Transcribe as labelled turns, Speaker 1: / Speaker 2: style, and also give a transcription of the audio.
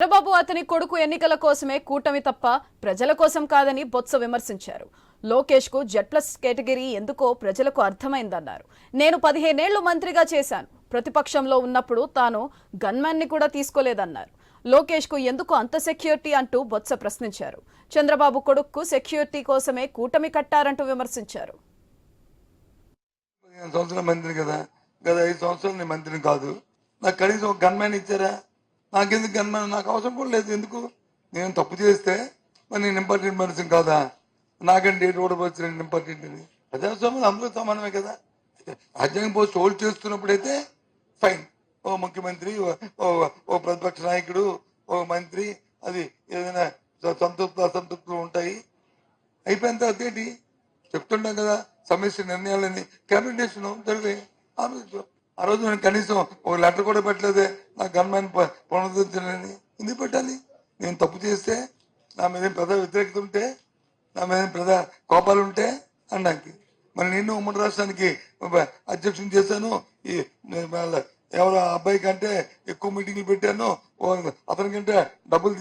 Speaker 1: చంద్రబాబు అతని కొడుకు ఎన్నికల కోసమే కూటమి తప్ప ప్రజల కోసం కాదని బొత్స విమర్శించారు. లోకేష్కు జెడ్ ప్లస్ కేటగిరీ ఎందుకో ప్రజలకు అర్థమైందన్నారు. నేను పదిహేనేళ్ళు మంత్రిగా చేశాను. ప్రతిపక్షంలో ఉన్నప్పుడు తాను గన్మ్యాన్ని కూడా తీసుకోలేదన్నారు. లోకేష్కు ఎందుకు అంత సెక్యూరిటీ అంటూ బొత్స ప్రశ్నించారు. చంద్రబాబు కొడుకు సెక్యూరిటీ కోసమే కూటమి కట్టారంటూ విమర్శించారు.
Speaker 2: మంత్రి కదా. గత ఐదు సంవత్సరాలు మంత్రిని కాదు. నాకు కనీసం గన్మ్యాన్ ఇచ్చారా? నాకెందుకు గన్మెన్ నాకు అవసరం కూడా లేదు. ఎందుకు? నేను తప్పు చేస్తే మరి నేను ఇంపార్టెంట్ మనిషిని కాదా? నాకంటే డేట్ కూడా ఇంపార్టెంట్ అని. ప్రజాస్వామ్యం అందరూ సమానమే కదా. రాజ్యాంగం పోస్ట్ హోల్డ్ చేస్తున్నప్పుడైతే ఫైన్. ఓ ముఖ్యమంత్రి ఓ- ఓ- ప్రతిపక్ష నాయకుడు ఓ మంత్రి అది ఏదైనా సంతృప్తులు అసంతృప్తులు ఉంటాయి. అయిపోయిన తర్వాత ఏంటి? చెప్తుంటాం కదా సమస్య నిర్ణయాలని క్యాబినెట్ జరిగే ఆమె ఆ రోజు నేను కనీసం ఒక లెటర్ కూడా పెట్టలేదే. నా గన్మ్యాన్ పునరుద్ధరించలేని. ఎందుకు పెట్టాలి? నేను తప్పు చేస్తే నా మీద పెద్ద వ్యతిరేకత ఉంటే నా మీద పెద్ద కోపాలు ఉంటే అన్నాకి మరి నేను ఉమ్మడి రాష్ట్రానికి అధ్యక్షుని చేశాను. ఈ ఎవరు ఎవరో అబ్బాయి కంటే ఎక్కువ మీటింగ్లు పెట్టాను. అతని కంటే డబ్బులు